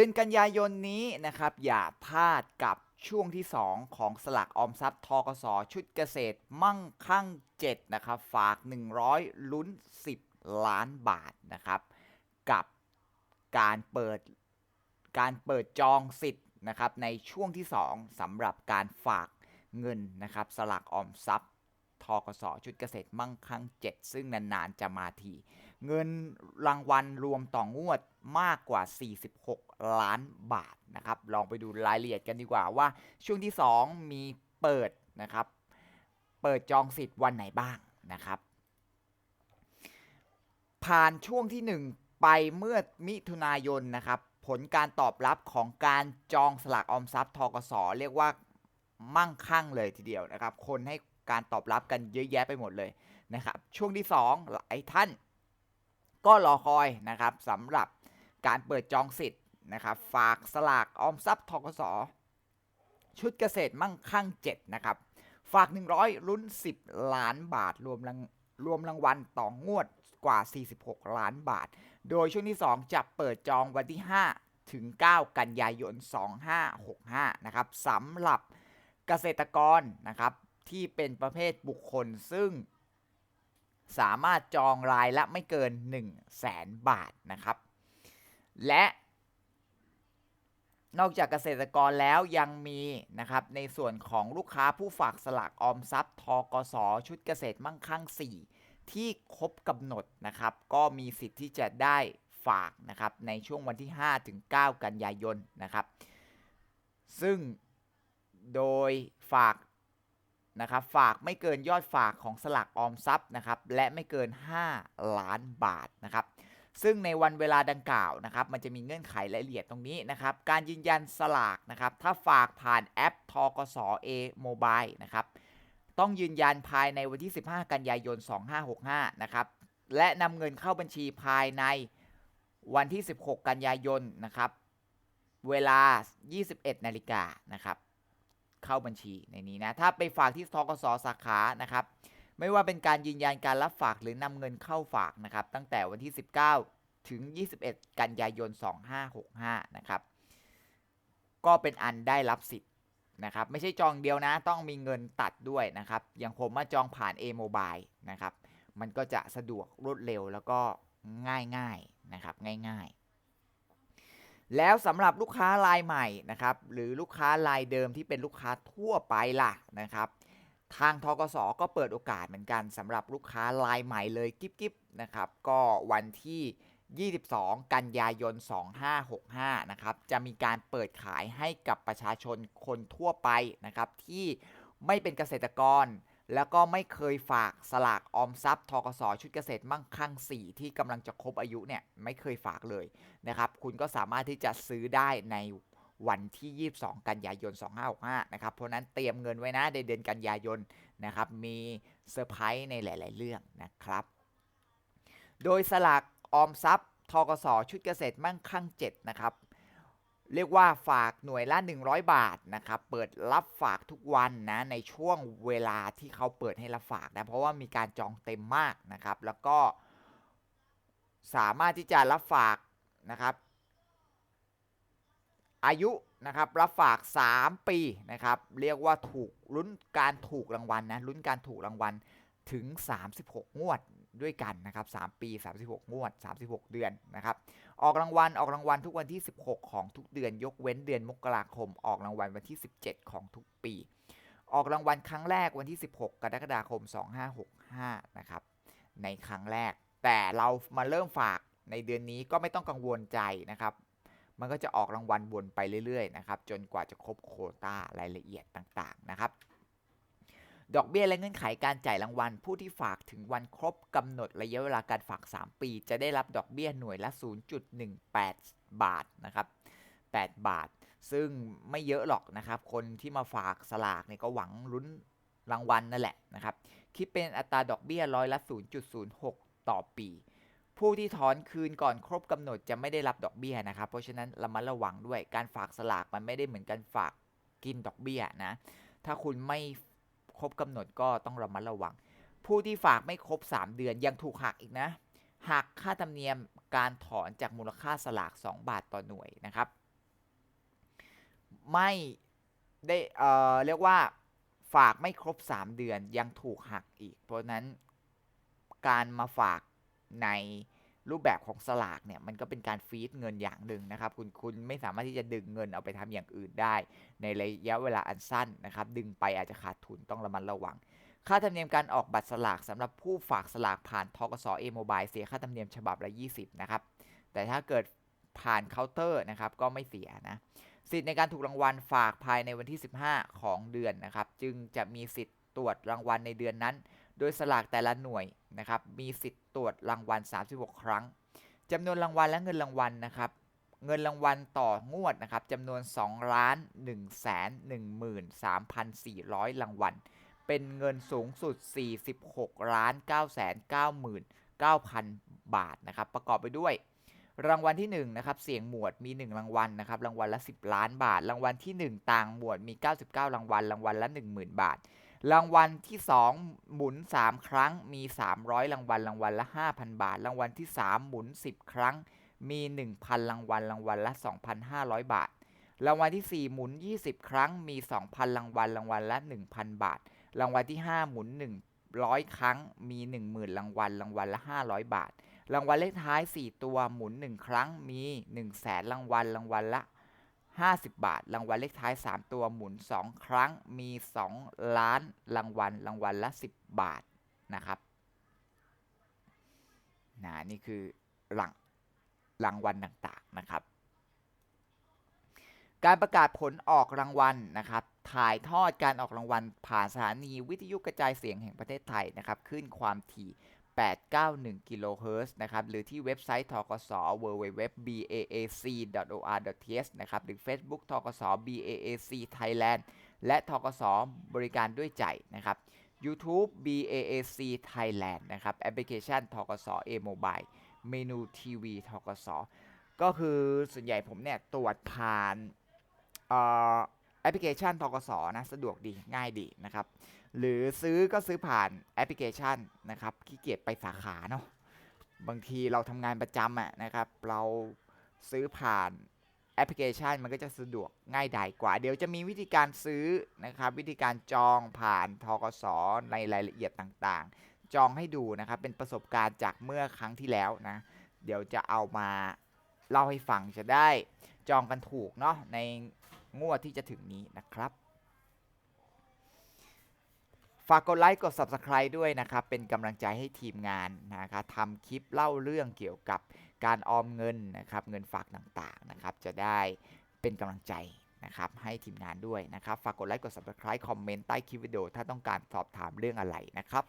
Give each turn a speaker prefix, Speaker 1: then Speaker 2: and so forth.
Speaker 1: เดือนกันยายนนี้นะครับ อย่าพลาดกับช่วงที่ 2 ของสลากออมทรัพย์ทกสชุดเกษตรมั่งคั่ง 7 นะครับ ฝาก 100 ลุ้น 10 ล้านบาทนะครับ กับการเปิดการเปิดจองสิทธิ์นะครับ ในช่วงที่ 2สำหรับการฝากเงินนะครับ สลากออมทรัพย์ทกสชุดเกษตรมั่งคั่ง 7 ซึ่งนาน ๆ จะมาที เงินรางวัลรวมต่องวด มากกว่า 46 ล้านบาทนะครับ ลองไปดูรายละเอียดกันดีกว่าว่าช่วงที่ 2 มีเปิดนะครับ เปิดจองสิทธิ์วันไหนบ้างนะครับ ผ่านช่วงที่ 1 ไปเมื่อมิถุนายนนะครับ ผลการตอบรับของการจองสลากออมทรัพย์ทกสเรียกว่ามั่งคั่งเลยทีเดียวนะครับ คนให้การตอบรับกันเยอะแยะไปหมดเลยนะครับ ช่วงที่ 2 หลายท่านก็รอคอยนะครับสำหรับ การเปิดจองสิทธิ์นะครับฝากสลากออมทรัพย์ทกสชุดเกษตรมั่งคั่ง7นะครับฝาก 100ลุ้น 10 ล้านบาทรวมรางรวมรางวัลต่องวดกว่า 46 ล้านบาท โดยช่วงที่ 2 จะเปิดจองวันที่ 5 ถึง 9 กันยายน 2565 นะครับสำหรับเกษตรกรนะครับที่เป็นประเภทบุคคลซึ่งสามารถจองรายละไม่เกิน 1 0 0 0 0แสนบาทนะครับ และนอกจากเกษตรกรแล้วยังมีนะครับในส่วนของลูกค้าผู้ฝากสลากออมทรัพย์ทกสชุดเกษตรมั่งคั่ง 4 ที่ครบกำหนดนะครับ ก็มีสิทธิ์ที่จะได้ฝากนะครับในช่วงวันที่ 5 ถึง 9 กันยายนนะครับ ซึ่งโดยฝากนะครับฝากไม่เกินยอดฝากของสลากออมทรัพย์นะครับและไม่เกิน 5 ล้านบาทนะครับ ซึ่งในวันเวลาดังกล่าวนะครับ มันจะมีเงื่อนไขรายละเอียดตรงนี้นะครับ การยืนยันสลากนะครับ ถ้าฝากผ่านแอปทกส A Mobile นะครับ ต้องยืนยันภายในวันที่ 15 กันยายน 2565 นะครับ และนำเงินเข้าบัญชีภายในวันที่ 16 กันยายนนะครับ เวลา 21 นาฬิกานะครับ เข้าบัญชีในนี้นะ ถ้าไปฝากที่ทกสสาขานะครับ ไม่ว่าเป็นการยืนยันการรับฝากหรือนำเงินเข้าฝากนะครับ ตั้งแต่วันที่ 19 ถึง 21 กันยายน 2565 นะครับ ก็เป็นอันได้รับสิทธิ์นะครับ ไม่ใช่จองเดียวนะ ต้องมีเงินตัดด้วยนะครับ อย่างผมมาจองผ่าน A Mobile นะครับ มันก็จะสะดวกรวดเร็วแล้วก็ง่ายๆนะครับ ง่ายๆ แล้วสำหรับลูกค้ารายใหม่นะครับ หรือลูกค้ารายเดิมที่เป็นลูกค้าทั่วไปล่ะนะครับ ทางทกสก็เปิดโอกาสเหมือนกันสำหรับลูกค้ารายใหม่เลยกิ๊บๆนะครับก็วันที่ 22 กันยายน 2565 นะครับจะมีการเปิดขายให้กับประชาชนคนทั่วไปนะครับที่ไม่เป็นเกษตรกร แล้วก็ไม่เคยฝากสลากออมทรัพย์ทกสชุดเกษตรมั่งคั่ง 4 ที่กำลังจะครบอายุเนี่ยไม่เคยฝากเลยนะครับคุณก็สามารถที่จะซื้อได้ใน วันที่ 22 กันยายน 2565 นะครับ เพราะนั้นเตรียมเงินไว้นะในเดือนกันยายนนะครับ มีเซอร์ไพรส์ในหลาย ๆ เรื่องนะครับ โดยสลากออมทรัพย์ทกสชุดเกษตรมั่งคั่ง 7 นะครับ เรียกว่าฝากหน่วยละ 100 บาทนะครับ เปิดรับฝากทุกวันนะในช่วงเวลาที่เขาเปิดให้รับฝากนะ เพราะว่ามีการจองเต็มมากนะครับ แล้วก็สามารถที่จะรับฝากนะครับ อายุนะครับรับฝาก 3 ปีนะครับเรียกว่าถูกลุ้นการถูกรางวัลนะลุ้นการถูกรางวัลถึง 36 งวดด้วยกันนะครับ3ปี 36 งวด 36 เดือนนะครับออกรางวัลออกรางวัลทุกวันที่ 16 ของทุกเดือน ยกเว้นเดือนมกราคม ออกรางวัลวันที่ 17 ของทุกปี ออกรางวัลครั้งแรกวันที่ 16 กรกฎาคม 2565นะครับในครั้งแรก แต่เรามาเริ่มฝากในเดือนนี้ก็ไม่ต้องกังวลใจนะครับ มันก็จะออกรางวัลวนไปเรื่อยๆนะครับจนกว่าจะครบโคต้ารายละเอียดต่างๆนะครับดอกเบี้ยและเงื่อนไขการจ่ายรางวัล ผู้ที่ฝากถึงวันครบกำหนดระยะเวลาการฝาก 3 ปี จะได้รับดอกเบี้ยหน่วยละ 0.18 บาทนะครับ 8 บาท ซึ่งไม่เยอะหรอกนะครับ คนที่มาฝากสลากเนี่ยก็หวังลุ้นรางวัลนั่นแหละนะครับ คิดเป็นอัตราดอกเบี้ยร้อยละ 0.06 ต่อปี ผู้ที่ถอนคืนก่อนครบกำหนดจะไม่ได้รับดอกเบี้ยนะครับ เพราะฉะนั้นระมัดระวังด้วยการฝากสลากมันไม่ได้เหมือนการฝากกินดอกเบี้ยนะ ถ้าคุณไม่ครบกำหนดก็ต้องระมัดระวัง ผู้ที่ฝากไม่ครบ 3 เดือนยังถูกหักอีกนะ หักค่าธรรมเนียมการถอนจากมูลค่าสลาก 2 บาทต่อหน่วยนะครับ ไม่ได้เอ่อเรียกว่าฝากไม่ครบ 3 เดือนยังถูกหักอีก เพราะนั้นการมาฝาก ในรูปแบบของสลากเนี่ยมันก็เป็นการฟีดเงินอย่างหนึ่งนะครับ คุณคุณไม่สามารถที่จะดึงเงินเอาไปทำอย่างอื่นได้ ในระยะเวลาอันสั้นนะครับ ดึงไปอาจจะขาดทุนต้องระมัดระวัง ค่าธรรมเนียมการออกบัตรสลากสำหรับผู้ฝากสลากผ่านทกสเอโมบายเสียค่าธรรมเนียมฉบับละ 20 นะครับ แต่ถ้าเกิดผ่านเคาน์เตอร์นะครับก็ไม่เสียนะสิทธิ์ในการถูกรางวัลฝากภายในวันที่ 15 ของเดือนนะครับ จึงจะมีสิทธิ์ตรวจรางวัลในเดือนนั้น โดยสลากแต่ละหน่วยนะครับมีสิทธิ์ตรวจรางวัล 36 ครั้งจำนวนรางวัลและเงินรางวัลนะครับเงินรางวัลต่องวดนะครับจำนวน2ล้าน1แสน13,400 รางวัล เป็นเงินสูงสุด 46 ล้าน9แสน99,000 บาทนะครับประกอบไปด้วย รางวัลที่1นะครับเสียงหมวดมี 1 รางวัลนะครับรางวัลละ 10 ล้านบาท รางวัลที่ 1 ต่างหมวดมี 99 รางวัลรางวัลละ 10,000 บาท รางวัลที่ 2 หมุน 3 ครั้งมี 300 รางวัลรางวัลละ 5,000 บาท รางวัลที่ 3 หมุน 10 ครั้ง มี 1,000 รางวัลรางวัลละ 2,500 บาท รางวัลที่ 4 หมุน 20 ครั้งมี 2,000 รางวัลรางวัลละ 1,000 บาท รางวัลที่ 5 หมุน 100 ครั้ง มี 10,000 รางวัลรางวัลละ 500 บาท รางวัลเลขท้าย 4 ตัวหมุน 1 ครั้งมี 1 0 0 0 0แสนรางวัลรางวัลละ 50 บาท รางวัลเลขท้าย 3 ตัวหมุน 2 ครั้งมี 2 ล้านรางวัลรางวัลละ 10 บาทนะครับนะนี่คือรางรางวัลต่างๆนะครับ การประกาศผลออกรางวัลนะครับ ถ่ายทอดการออกรางวัลผ่านสถานีวิทยุกระจายเสียงแห่งประเทศไทยนะครับ ขึ้นความถี่ 891 กิโลเฮิรตซ์นะครับ หรือที่เว็บไซต์ทกส www.baac.or.th นะครับ หรือ Facebook ทกส BAAC Thailand และทกสบริการด้วยใจนะครับ YouTube BAAC Thailand นะครับ แอปพลิเคชันทกส A Mobile เมนูทีวีทกสก็คือส่วนใหญ่ผมเนี่ยตรวจผ่านแอปพลิเคชันทกสนะ สะดวกดีง่ายดีนะครับ หรือซื้อก็ซื้อผ่านแอปพลิเคชันนะครับขี้เกียจไปสาขาเนาะบางทีเราทำงานประจำอะนะครับ เราซื้อผ่านแอปพลิเคชันมันก็จะสะดวกง่ายดายกว่า เดี๋ยวจะมีวิธีการซื้อนะครับวิธีการจองผ่านทกสในรายละเอียดต่างๆ จองให้ดูนะครับเป็นประสบการณ์จากเมื่อครั้งที่แล้วนะเดี๋ยวจะเอามาเล่าให้ฟังจะได้จองกันถูกเนาะในงวดที่จะถึงนี้นะครับ ฝากกดไลค์กด Subscribe ด้วยนะครับ เป็นกำลังใจให้ทีมงานนะครับทำคลิปเล่าเรื่องเกี่ยวกับการออมเงินนะครับ เงินฝากต่างๆนะครับ จะได้เป็นกำลังใจนะครับให้ทีมงานด้วยนะครับ ฝากกดไลค์กด Subscribe คอมเมนต์ใต้คลิปวิดีโอถ้าต้องการสอบถามเรื่องอะไรนะครับ